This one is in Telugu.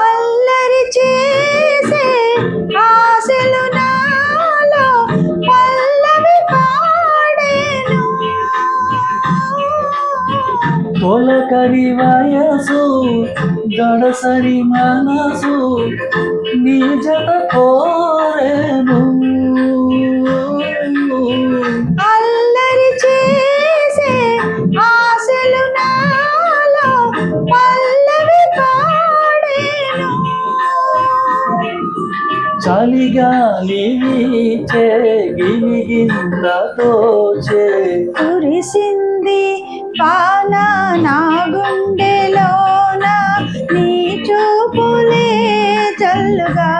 అల్లరి చేసే ఆశలు నాలో పల్లవి పాడేను. పొలకరి వయసు గడసరి మనసు నిజత కోరే చలిగాలి వీచే గిలిగింతతో చే కురిసింది వాన నా గుండెలోన నీ చూపులే చల్లుగా